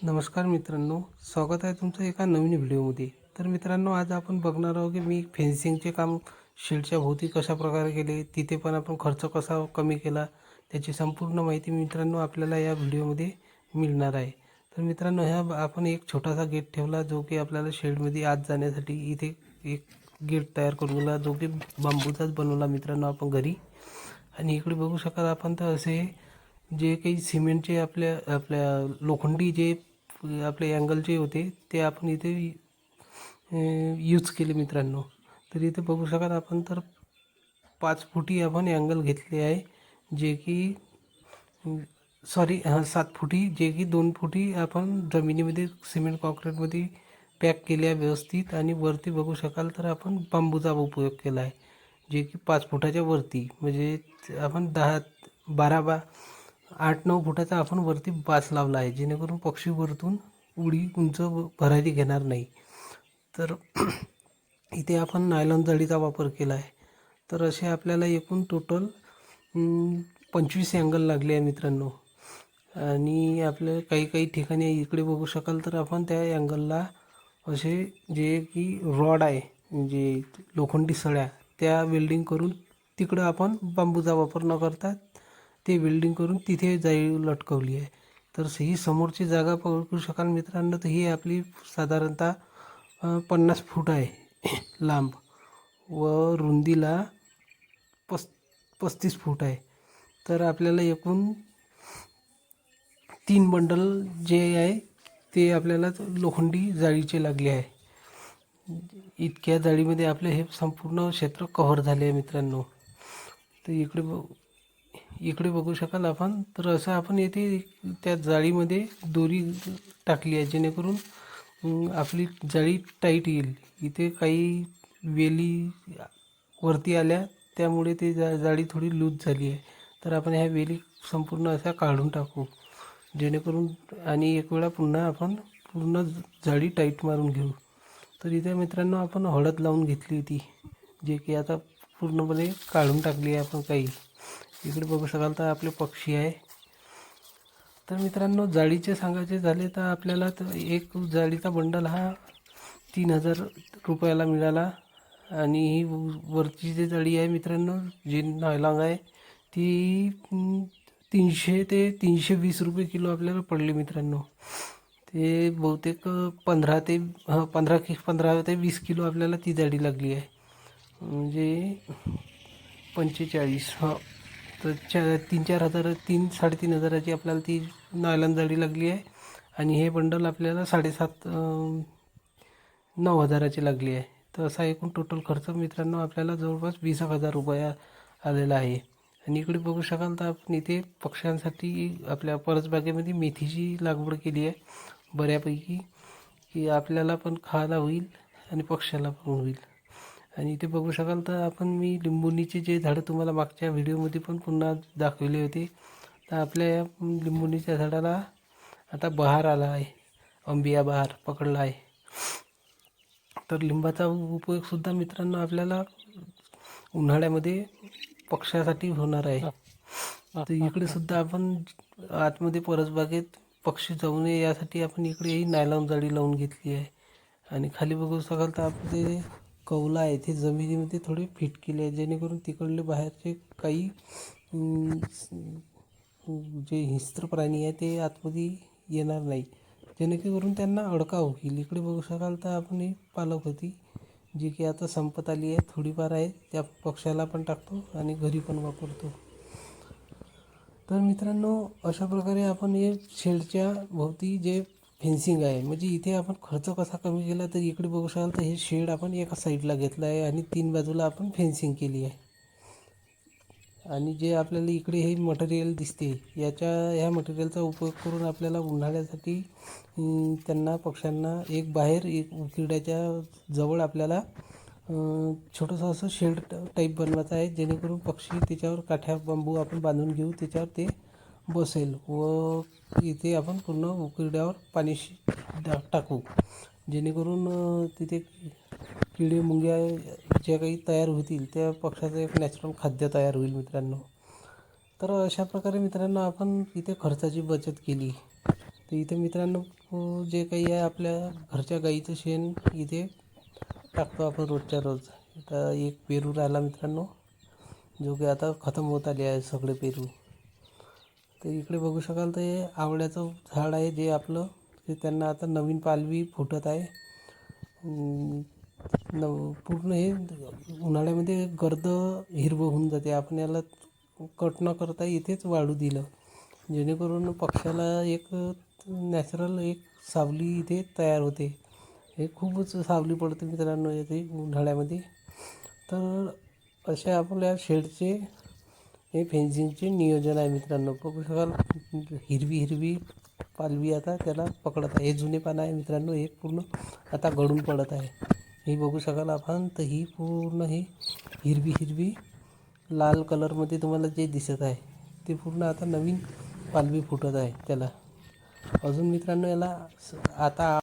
नमस्कार मित्रांनो स्वागत आहे तुमचं एका नवीन व्हिडिओमध्ये. तर मित्रांनो आज आपण बघणार आहोत की मी फेन्सिंगचे काम शेडच्या भोवती कशा प्रकारे केले तिथे पण आपण खर्च कसा कमी केला त्याची संपूर्ण माहिती मित्रांनो आपल्याला या व्हिडिओमध्ये मिळणार आहे. तर मित्रांनो ह्या आपण एक छोटासा गेट ठेवला जो की आपल्याला शेडमध्ये आत जाण्यासाठी इथे एक गेट तयार करून दिला जो की बांबूचाच बनवला मित्रांनो आपण घरी. आणि इकडे बघू शकाल आपण तर असे जे काही सिमेंटचे आपल्या आपल्या लोखंडी जे आपले अँगलचे होते ते आपण इथे यूज केले मित्रांनो. तर इथे बघू शकाल आपण तर पाच फुटी आपण अँगल घेतले आहे जे की सॉरी हां सात फुटी जे की दोन फुटी आपण जमिनीमध्ये सिमेंट कॉन्क्रीटमध्ये पॅक केले आहे व्यवस्थित. आणि वरती बघू शकाल तर आपण बांबूचा उपयोग केला आहे जे की पाच फुटाच्या वरती. म्हणजे आपण दहा बारा बा आठ नऊ फुटाचा आपण वरती बास लावला आहे. जेणेकरून पक्षी वरतून उडी उंच भरारी घेणार नाही. तर इथे आपण नायलॉन जाळीचा वापर केला आहे. तर असे आपल्याला एकूण टोटल पंचवीस अँगल लागले आहे मित्रांनो. आणि आपल्या काही काही ठिकाणी इकडे बघू शकाल तर आपण त्या अँगलला असे जे की रॉड आहे जे लोखंडी सळ्या त्या वेल्डिंग करून तिकडं आपण बांबूचा वापर न करता ते वेल्डिंग करून तिथे जाळी लटकवली आहे. तर ही समोरची जागा बघू शकाल मित्रांनो तर ही आपली साधारणतः पन्नास फूट आहे लांब व रुंदीला पस पस्तीस फूट आहे. तर आपल्याला एकूण तीन बंडल जे आहे ते आपल्याला लोखंडी जाळीचे लागले आहे. इतक्या जाळीमध्ये आपलं हे संपूर्ण क्षेत्र कव्हर झाले आहे मित्रांनो. तर इकडे इकडे बघू शकाल आपण. तर असं आपण येथे त्या जाळीमध्ये दोरी टाकली आहे जेणेकरून आपली जाळी टाईट येईल. इथे काही वेली वरती आल्या त्यामुळे ते जा जाळी थोडी लूज झाली आहे. तर आपण ह्या वेली संपूर्ण अशा काढून टाकू. जेणेकरून आणि एक वेळा पुन्हा आपण पूर्ण जाळी टाईट मारून घेऊ. तर इथे मित्रांनो आपण हळद लावून घेतली होती जे की आता पूर्णपणे काढून टाकली आहे आपण काही. इकडे बघू शकाल तर आपले पक्षी आहे. तर मित्रांनो जाळीचे सांगायचे झाले तर आपल्याला तर एक जाळीचा बंडल हा तीन हजार रुपयाला मिळाला. आणि ही वरची जी जाळी आहे मित्रांनो जी नॉयलॉंग आहे ती तीनशे ते तीनशे वीस रुपये किलो आपल्याला पडली मित्रांनो. ते बहुतेक पंधरा ते हं, पंधरा कि पंधरा ते वीस किलो आपल्याला ती जाळी लागली आहे. म्हणजे पंचेचाळीस हां. तर चार तीन चार हजार तीन साडेतीन हजाराची आपल्याला ती नायलॉन जाळी लागली आहे. आणि हे बंडल आपल्याला साडेसात नऊ हजाराची लागली आहे. तर असा एकूण टोटल खर्च मित्रांनो आपल्याला जवळपास वीस एक हजार रुपया आलेला आहे. आणि इकडे बघू शकाल तर आपण इथे पक्ष्यांसाठी आपल्या परसबागेमध्ये मेथीची लागवड केली आहे. बऱ्यापैकी की आपल्याला पण खायला होईल आणि पक्ष्याला पण होईल. आणि इथे बघू शकाल तर आपण मी लिंबुनीचे जे झाडं तुम्हाला मागच्या व्हिडिओमध्ये पण पुन्हा दाखवले होते तर आपल्या या लिंबुनीच्या झाडाला आता बहार आला आहे अंबिया बहार पकडला आहे. तर लिंबाचा उपयोगसुद्धा मित्रांनो आपल्याला उन्हाळ्यामध्ये पक्ष्यासाठी होणार आहे. तर इकडे सुद्धा आपण आतमध्ये परसबागेत पक्षी जाऊ नये यासाठी आपण इकडे ही नायलॉन जाळी लावून घेतली आहे. आणि खाली बघू शकाल तर आपले कौला आहे ते जमिनीमध्ये थोडे फिट केले आहे जेणेकरून तिकडले बाहेरचे काही जे हिंस्त्र प्राणी आहे ते आतमध्ये येणार नाही. जेणेकरून त्यांना अडकाव होईल. इकडे बघू शकाल तर आपण ही पालक होती जी की आता संपत आली आहे. थोडीफार आहे त्या पक्ष्याला पण टाकतो आणि घरी पण वापरतो. तर मित्रांनो अशा प्रकारे आपण हे शेडच्या भोवती जे फेन्सिंग आहे. म्हणजे इथे आपण खर्च कसा कमी केला तर इकडे बघू शकाल तर हे शेड आपण एका साईडला घेतलं आहे आणि तीन बाजूला आपण फेन्सिंग केली आहे. आणि जे आपल्याला इकडे हे मटेरियल दिसते याच्या ह्या मटेरियलचा उपयोग करून आपल्याला उन्हाळ्यासाठी त्यांना पक्ष्यांना एक बाहेर एक उकिरड्याच्या जवळ आपल्याला छोटंसं असं शेड टाईप बनवायचं आहे जेणेकरून पक्षी त्याच्यावर काठ्या बांबू आपण बांधून घेऊ त्याच्यावर ते बसेल. व इथे आपण पूर्ण उकिरड्यावर पाणी शि- टाकू. जेणेकरून तिथे किडे मुंग्या ज्या काही तयार होतील त्या पक्षाचं एक नॅचरल खाद्य तयार होईल मित्रांनो. तर अशा प्रकारे मित्रांनो आपण इथे खर्चाची बचत केली. तर इथे मित्रांनो जे काही आहे आपल्या घरच्या गाईचं शेण इथे टाकतो आपण रोजच्या रोज. आता एक पेरू राहिला मित्रांनो जो की आता खतम होत आले आहे सगळे पेरू. तर इकडे बघू शकाल तर हे आवळ्याचं झाड आहे जे आपलं ते त्यांना आता नवीन पालवी फुटत आहे. न पूर्ण हे उन्हाळ्यामध्ये गर्द हिरवं होऊन जाते. आपण याला कट न करता इथेच वाढू दिलं. जेणेकरून पक्ष्याला एक नॅचरल एक सावली इथे तयार होते. हे खूपच सावली पडते मित्रांनो येते उन्हाळ्यामध्ये. तर असे आपल्या शेडचे हे फेन्सिंगचे नियोजन आहे मित्रांनो. बघू शकाल हिरवी हिरवी पालवी आता त्याला पकडत आहे. हे जुने पानं आहे मित्रांनो हे पूर्ण आता गळून पडत आहे. हे बघू शकाल आपण तर ही पूर्ण ही हिरवी हिरवी लाल कलरमध्ये तुम्हाला जे दिसत आहे ते पूर्ण आता नवीन पालवी फुटत आहे त्याला. अजून मित्रांनो याला स- आता